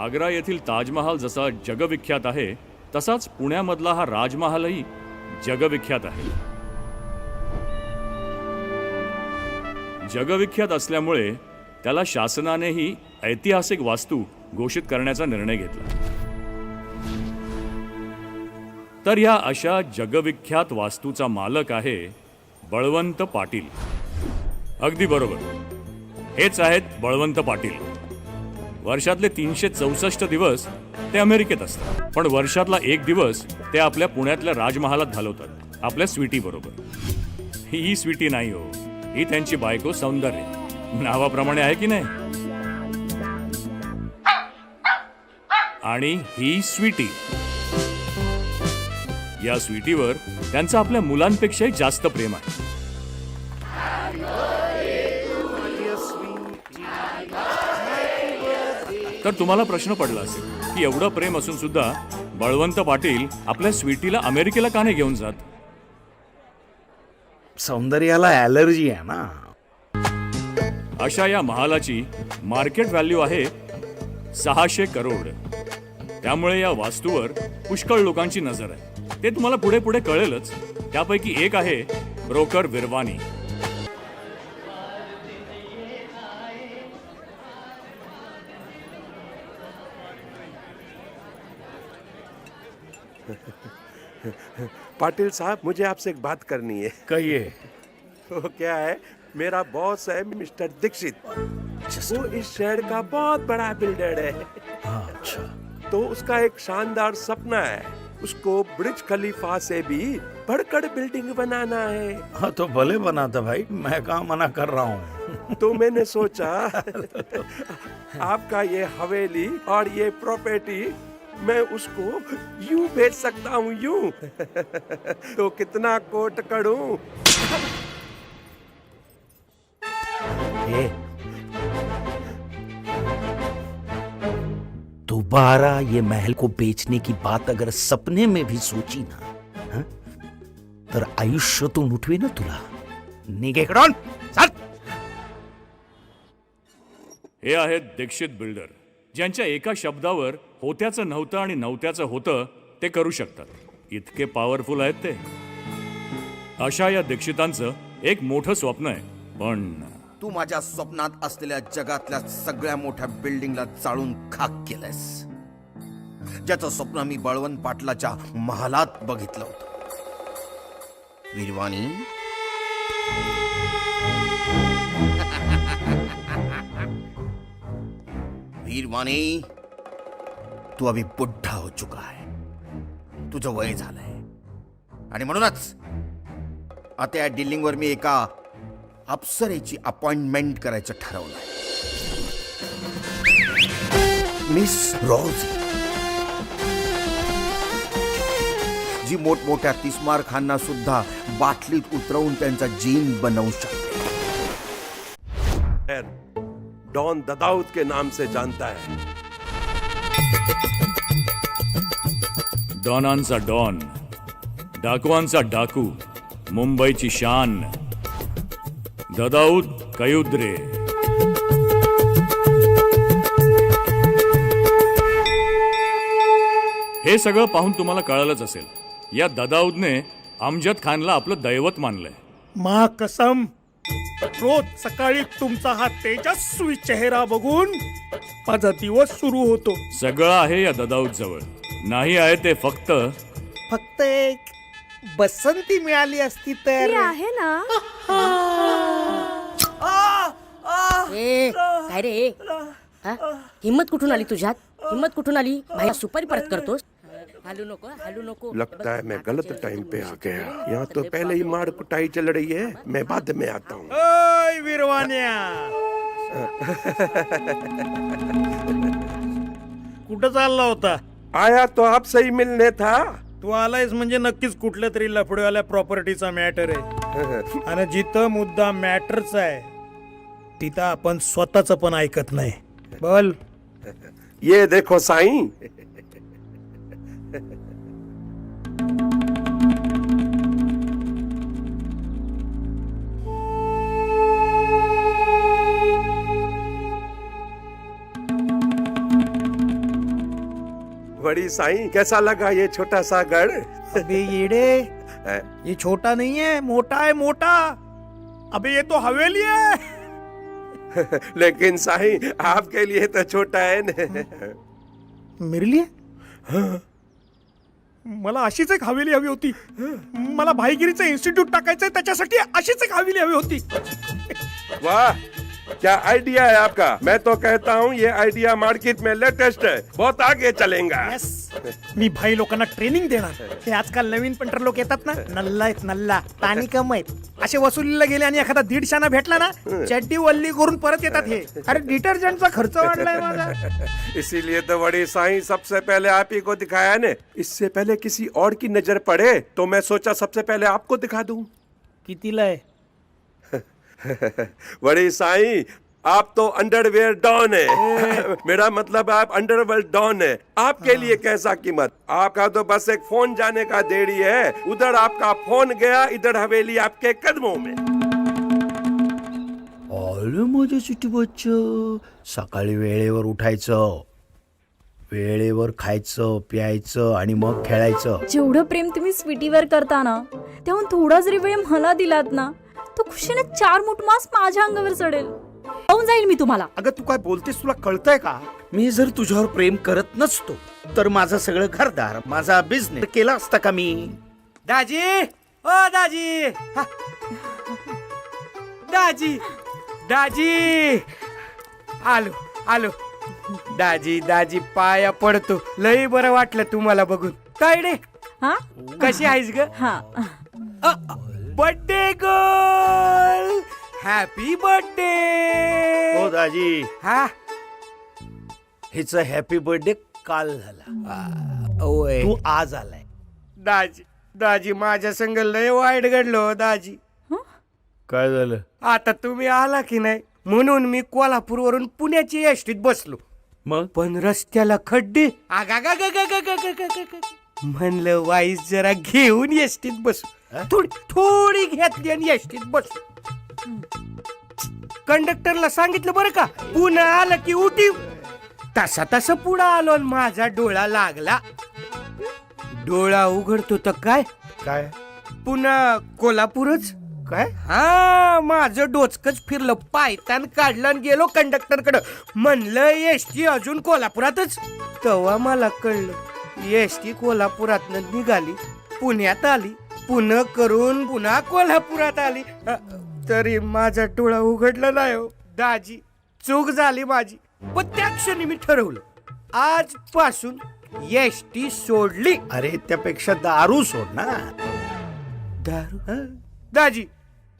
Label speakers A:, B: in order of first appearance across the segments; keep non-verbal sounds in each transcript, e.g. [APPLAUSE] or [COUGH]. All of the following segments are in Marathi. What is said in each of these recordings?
A: आग्रा येथील ताजमहाल जसा जगविख्यात आहे तसाच पुण्यामधला हा राजमहालही जगविख्यात आहे. जगविख्यात असल्यामुळे त्याला शासनानेही ऐतिहासिक वास्तू घोषित करण्याचा निर्णय घेतला. तर या अशा जगविख्यात वास्तूचा मालक आहे बळवंत पाटील. अगदी बरोबर. हेच आहेत बळवंत पाटील. वर्षातले तीनशे चौसष्ट दिवस ते अमेरिकेत असतात. पण वर्षातला एक दिवस ते आपल्या पुण्यातल्या राजमहालात घालवतात आपल्या स्वीटी बरोबर. ही स्वीटी नाही हो ही त्यांची बायको सौंदर्य. नावाप्रमाणे आहे की नाही? आणि ही स्वीटी. या स्वीटीवर त्यांचं आपल्या मुलांपेक्षाही जास्त प्रेम आहे. तर तुम्हाला प्रश्न पडला असेल की एवढं प्रेम असून सुद्धा बळवंत पाटील आपल्या स्वीटीला अमेरिकेला का नाही घेऊन जात?
B: सौंदर्याला ॲलर्जी आहे ना.
A: अशा या महालाची मार्केट व्हॅल्यू आहे सहाशे करोड. त्यामुळे या वास्तूवर पुष्कळ लोकांची नजर आहे. ते तुम्हाला पुढे पुढे कळेलच. त्यापैकी एक आहे ब्रोकर विरवानी.
C: पाटिल साहब मुझे आपसे एक बात करनी है।
B: कहिए।
C: वो क्या है? मेरा बॉस है मिस्टर दीक्षित। वो इस शहर का बहुत बड़ा बिल्डर है।
B: हाँ अच्छा।
C: तो उसका एक शानदार सपना है। उसको ब्रिज खलीफा से भी बढ़कर बिल्डिंग बनाना है।
B: हाँ तो भले बनाता भाई मैं कहाँ मना कर रहा हूँ?
C: तो मैंने सोचा आपका ये हवेली और ये प्रॉपर्टी मैं उसको यूँ बेच सकता हूँ यूँ। [LAUGHS] तो कितना कोट करूँ?
B: दोबारा ये महल को बेचने की बात अगर सपने में भी सोची ना हं? तर आयुष्यातून उठवी ना तुला। निघे इकडून चल
A: हे आहेत दीक्षित बिल्डर ज्यांच्या एका शब्दावर होत्याचं नव्हतं आणि नव्हत्याचं होतं ते करू शकतात. इतके पॉवरफुल आहेत ते. अशा या दीक्षितांचं एक मोठं स्वप्न आहे. पण
D: तू माझ्या स्वप्नात असलेल्या जगातल्या सगळ्या मोठ्या बिल्डिंगला चाळून खाक केलंयस. ज्याचं स्वप्न मी बळवंत पाटलाच्या महालात बघितलं होतं. वीरवाणी? वीरवाणी तू अभी बुड्ढा हो चुका आहे तुझं वय झालंय. आणि म्हणूनच आता या डिलिंगवर मी एका अप्सरेची अपॉइंटमेंट करायचं ठरवलंय. मिस रोज जी मोठमोठ्या तिस्मार खांना सुद्धा बाटलीत उतरवून त्यांचा जीन बनवू शकते.
C: डॉन ददाऊद के नाम से जानता है।
A: डॉनांचा डॉन डाकुवांचा डाकू मुंबईची शान ददाऊद कयुद्रे। हे सगळं पाहून तुम्हाला कळालंच असेल या ददाऊदने अमजद खानला आपलं दैवत मानलंय.
E: मा कसम रोज सकाळी तुमचा हा तेजस्वी चेहरा बघून माझा दिवस सुरू होतो.
A: सगळं आहे या ददाऊद जवळ. नाही आहे ते फक्त
E: फक्त एक बसंती मिळाली असती तर
F: आहे ना.
G: ए काय रे? हा? हिम्मत कुठून आली तुझ्यात? हिम्मत कुठून आली? भाई सुपारी परत करतोस? हलू नको हलू नको।
C: लगता है मैं गलत टाइम पे आ गया। यहाँ तो पहले ही मार कुटाई चल रही है मैं बाद में आता हूँ।
E: ओय विरवान्या। कुठं चालला होता?
C: आया तो आपसे ही मिलने था।
E: तू आलायस म्हणजे नक्कीच कुठल्या तरी लफड्यावाल्या प्रॉपर्टीचा मॅटर आहे. [LAUGHS] आणि जिथं मुद्दा मॅटरचा आहे तिथं आपण स्वतःच पण ऐकत नाही. बोल.
C: ये देखो साईं [LAUGHS] बड़ी साईं कैसा लगा ये छोटा सा गढ़?
E: अबे येडे [LAUGHS]
C: है?
E: ये छोटा नहीं है मोटा है मोटा। अबे ये तो हवेली है। [LAUGHS]
C: लेकिन साईं आपके लिए तो छोटा है न।
E: मेरे लिए? मला अशीच एक हवेली हवी होती. मला भाईगिरीचं इन्स्टिट्यूट टाकायचंय त्याच्यासाठी अशीच एक हवेली हवी होती.
C: वाह क्या आइडिया है आपका? मैं तो कहता हूँ ये आइडिया मार्केट में लेटेस्ट है। बहुत आगे चलेगा।
E: मी भाई लोकांना ट्रेनिंग देणार. हे आजकाल नवीन पेंटर लोक येतात ना नल्ला आहेत नल्ला. पाणी कम आहेत. असे वसुलीला गेले आणि एखादा दीडशाना भेटला ना चड्डी वल्ली करून परत येतात हे. अरे डिटर्जंटचा खर्च वाढलाय माझा.
C: इसीलिए तो बड़ी साईं सबसे पहले आप ही को दिखाया ने। इससे पहले किसी और की नजर पड़े तो मैं सोचा सबसे पहले आपको दिखा दूं।
E: कितीला आहे? [LAUGHS]
C: बड़ी साईं आप तो अंडरवेयर डॉन है। मेरा मतलब आप अंडरवर्ल्ड डॉन है। आपके लिए कैसा कीमत? आपका तो बस एक फोन जाने का देरी है। उधर आपका फोन गया इधर हवेली आपके कदमों में।
B: आलं माझ्या सिटी बच्च सकाळी वेळेवर उठायचं वेळेवर खायचं प्यायचं आणि मग खेळायचं.
F: जेवढं प्रेम तुम्ही स्वीटीवर करता ना त्याहून थोडा जरी वेळ मला दिलात ना खुशीने चार मोठ मास माझ्या अंगावर चढेल. पाहून जाईल मी तुम्हाला.
B: अगं तू काय बोलतेस? तुला कळतंय का? मी जर तुझ्यावर प्रेम करत नसतो तर माझं सगळं घरदार माझा बिझनेस केला असता का मी?
H: दाजी! ओ दाजी! हा. दाजी! दाजी! आलो आलो. दाजी दाजी पाया पडतो. लई बरं वाटलं तुम्हाला बघून. तायडे
F: हा?
H: कशी आहेस ग?
F: हा.
H: बर्थडे गर्ल हॅपी बर्थडे
B: हो दाजी.
H: हा?
B: हिचं हॅपी बर्थडे काल झाला.
H: ओय
B: तू आज आलाय.
H: दाजी दाजी माझ्या संग लय वाईट घडलो हो, दाजी.
B: काय झालं?
H: आता तुम्ही आला की नाही म्हणून मी कोल्हापूरवरून पुण्याची एसटीत बसलो.
B: मग?
H: पण रस्त्याला खड्डे. आगागागागागागागागा. म्हणलं वाईस जरा घेऊन एसटीत बसू. थोडी थोडी घेतली आणि एसटीत बसू. कंडक्टरला सांगितलं बरं का पुन्हा आलं की उठी. तसा तसा पुढं आलो आणि माझा डोळा लागला. डोळा उघडतो तर काय?
B: काय?
H: पुन्हा कोल्हापूरच?
B: काय?
H: हा माझं डोचकच फिरलं पायतान काढलं आणि गेलो कंडक्टरकडे म्हणलं एस टी अजून कोल्हापुरातच. तेव्हा मला कळलं. एस टी कोल्हापुरात निघाली पुण्यात आली पुन्हा करून पुन्हा कोल्हापुरात आली. अ, तरी माझा डोळा उघडला नाही हो. दाजी चूक झाली माझी. पण त्या क्षणी मी ठरवलं आजपासून एस टी सोडली.
B: अरे त्यापेक्षा दारू सोड ना.
H: दारू? दाजी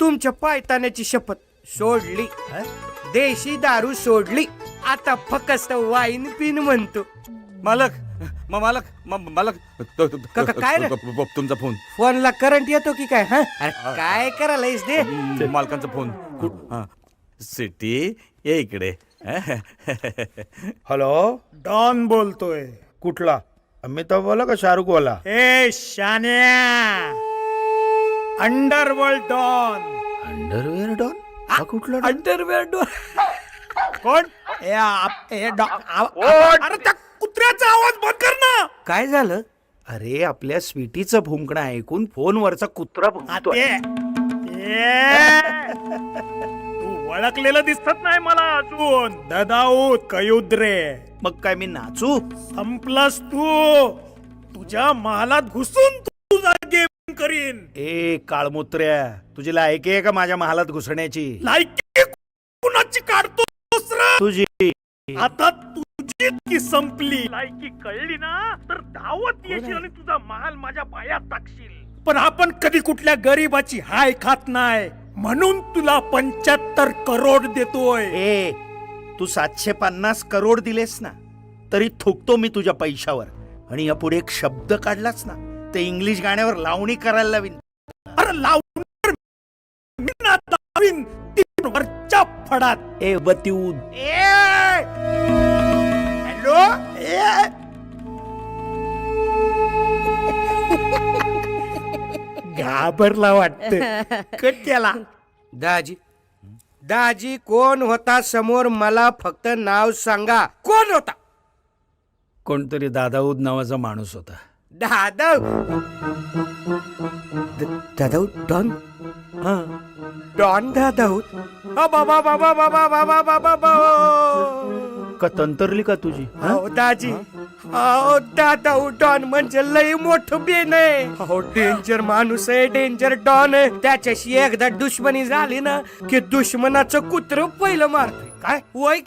H: तुमच्या पायताण्याची शपथ सोडली. देशी दारू सोडली. आता फक्त वाईन पिन म्हणतो.
I: मालक म- मालक म- मालक तो- तो-
H: का- का- काय रे?
I: तुमचा फोन.
H: फोनला करंट येतो की काय हं? अरे काय करायलायस दे
I: मालकांचा फोन. हा. सिटी ये इकडे.
B: हॅलो
E: डॉन बोलतोय.
B: कुठला? अमिताभ वाला का शाहरुख वाला
E: ए शान्या. अंडरवर्ल्ड डॉन
B: अंडरवेअर डॉन हा कुठला? डॉन?
H: अंडरवेअर डोर
E: कोण? ए, आप- ए, डॉ- आ- अरे त्या कुत्र्याचा आवाज बंद कर ना.
H: काय झालं?
B: अरे आपल्या स्वीटीचं भुंकणं ऐकून फोनवरचा कुत्रा भुंकतोय.
E: आते. ए, तू ओळखलेलं दिसत नाही मला अजून. ददाऊत कयुद्रे.
B: मग काय मी नाचू?
E: संपलास तू. तुझ्या महालात घुसून तुझा गेम करीन.
B: ए काळमुत्र्या तुझी लायकी आहे का माझ्या महालात घुसण्याची?
E: लायकी कुणाची काढतोस रे?
B: तुझी.
E: आता तुझी की संपली. लायकी कळली ना तर धावत येशील आणि तुझा महाल माझ्या पायात टाकशील. पण आपण कधी कुठल्या गरीबाची हाय खात नाही. म्हणून तुला पंच्याहत्तर करोड देतोय.
B: ए तू सातशे पन्नास करोड दिलेस ना तरी थुकतो मी तुझ्या पैशावर. आणि यापुढे एक शब्द काढलाच ना ते इंग्लिश गाण्यावर लावणी करायला लावीन.
E: अरे लावून मी ना लावीन ती वरच्या फडात.
B: ए बतिऊद
E: हॅलो घाबरला वाटत कट केला
H: दाजी दाजी कोण होता समोर मला फक्त नाव सांगा कोण होता
B: कोणतरी दादाऊद नावाचा माणूस होता
H: दादा दादा डॉन डॉन दादा बाबा बाबा बाबा बाबा बाबा बाबा
B: का तंतरली का तुझी?
H: अहो दाजी. अहो दादा डॉन म्हणजे लई मोठं बेन आहे. अहो डेंजर माणूस आहे डेंजर डॉन आहे. त्याच्याशी एकदा दुश्मनी झाली ना की दुश्मनाचं कुत्र पहिलं मारतोय. काय? वय